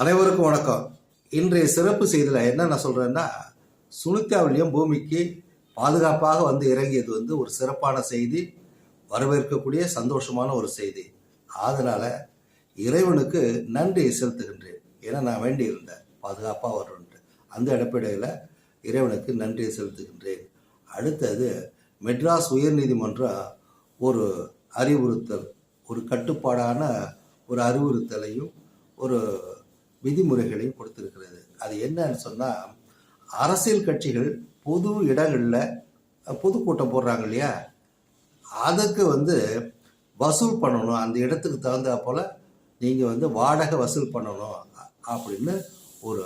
அனைவருக்கும் வணக்கம். இன்றைய சிறப்பு செய்தியில் என்ன நான் சொல்கிறேன்னா சுனிதாவிலையும் பூமிக்கு பாதுகாப்பாக வந்து இறங்கியது வந்து ஒரு சிறப்பான செய்தி வரவேற்கக்கூடிய சந்தோஷமான ஒரு செய்தி. அதனால் இறைவனுக்கு நன்றி செலுத்துகின்றேன். ஏன்னா நான் வேண்டி இருந்தேன் பாதுகாப்பாக வரணுன்ட்டு அந்த அடிப்படையில் இறைவனுக்கு நன்றி செலுத்துகின்றேன். அடுத்தது மெட்ராஸ் உயர்நீதிமன்றம் ஒரு அறிவுறுத்தல் ஒரு கட்டுப்பாடான ஒரு அறிவுறுத்தலையும் ஒரு விதிமுறைகளையும் கொடுத்திருக்கிறது. அது என்னன்னு சொன்னால் அரசியல் கட்சிகள் பொது இடங்களில் பொதுக்கூட்டம் போடுறாங்க இல்லையா? அதுக்கு வந்து வசூல் பண்ணணும். அந்த இடத்துக்கு தகுந்தா போல் நீங்கள் வந்து வாடகை வசூல் பண்ணணும் அப்படின்னு ஒரு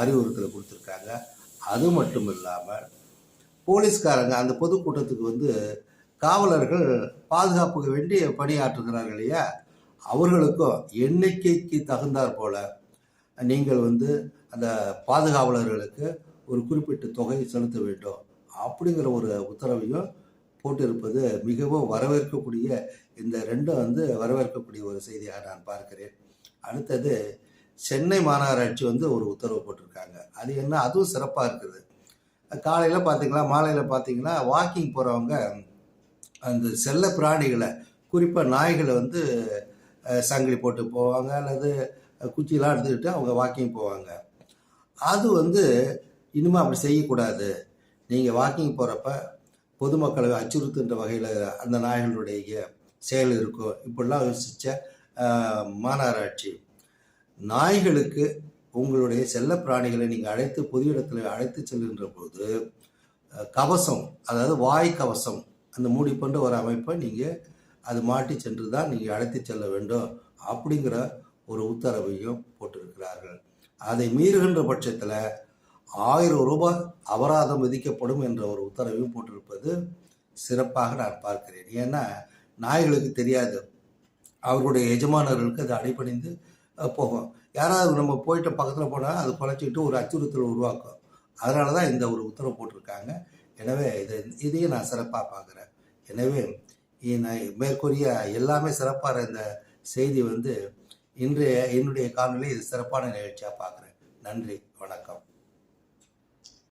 அறிவுறுத்தலை கொடுத்துருக்காங்க. அது மட்டும் இல்லாமல் போலீஸ்காரங்க அந்த பொதுக்கூட்டத்துக்கு வந்து காவலர்கள் பாதுகாப்புக்கு வேண்டி பணியாற்றுகிறார்கள் இல்லையா? அவர்களுக்கும் எண்ணிக்கைக்கு தகுந்தாற் போல நீங்கள் வந்து அந்த பாதுகாவலர்களுக்கு ஒரு குறிப்பிட்ட தொகை செலுத்த வேண்டும் அப்படிங்கிற ஒரு உத்தரவையும் போட்டிருப்பது மிகவும் வரவேற்கக்கூடிய இந்த ரெண்டும் வந்து வரவேற்கக்கூடிய ஒரு செய்தியாக நான் பார்க்கிறேன். அடுத்தது சென்னை மாநகராட்சி வந்து ஒரு உத்தரவு போட்டிருக்காங்க. அது என்ன? அதுவும் சிறப்பாக இருக்குது. காலையில் பார்த்தீங்களா மாலையில் பார்த்தீங்கன்னா வாக்கிங் போகிறவங்க அந்த செல்ல பிராணிகளை குறிப்பாக நாய்களை வந்து சங்கிலி போட்டு போவாங்க அல்லது குச்சிலாம் எடுத்துக்கிட்டு அவங்க வாக்கிங் போவாங்க. அது வந்து இனிமேல் அப்படி செய்யக்கூடாது. நீங்கள் வாக்கிங் போகிறப்ப பொதுமக்களை அச்சுறுத்துன்ற வகையில் அந்த நாய்களுடைய செயல் இருக்கும் இப்படிலாம் யோசித்த மாநகராட்சி. நாய்களுக்கு உங்களுடைய செல்ல பிராணிகளை நீங்கள் அழைத்து பொது இடத்துல அழைத்து செல்கின்ற போது கவசம் அதாவது வாய் கவசம் அந்த மூடி கொண்ட ஒரு அமைப்பை நீங்கள் அது மாட்டி சென்று தான் நீங்கள் அழைத்து செல்ல வேண்டும் அப்படிங்கிற ஒரு உத்தரவையும் போட்டிருக்கிறார்கள். அதை மீறுகின்ற பட்சத்தில் ஆயிரம் ரூபாய் அபராதம் விதிக்கப்படும் என்ற ஒரு உத்தரவையும் போட்டிருப்பது சிறப்பாக நான் பார்க்கிறேன். ஏன்னா நாய்களுக்கு தெரியாது. அவர்களுடைய எஜமானர்களுக்கு அது அடிபணிந்து போகும். யாராவது நம்ம போயிட்டு பக்கத்தில் போனால் அது குலைச்சிக்கிட்டு ஒரு அச்சுறுத்தல் உருவாக்கும். அதனால தான் இந்த ஒரு உத்தரவு போட்டிருக்காங்க. எனவே இதை இதையும் நான் சிறப்பாக பார்க்குறேன். எனவே மேற்கூறிய எல்லாமே சிறப்பாக இந்த செய்தி வந்து இன்றைய என்னுடைய காணொலி இது சிறப்பான நிகழ்ச்சியாக பார்க்குறேன் நன்றி வணக்கம்.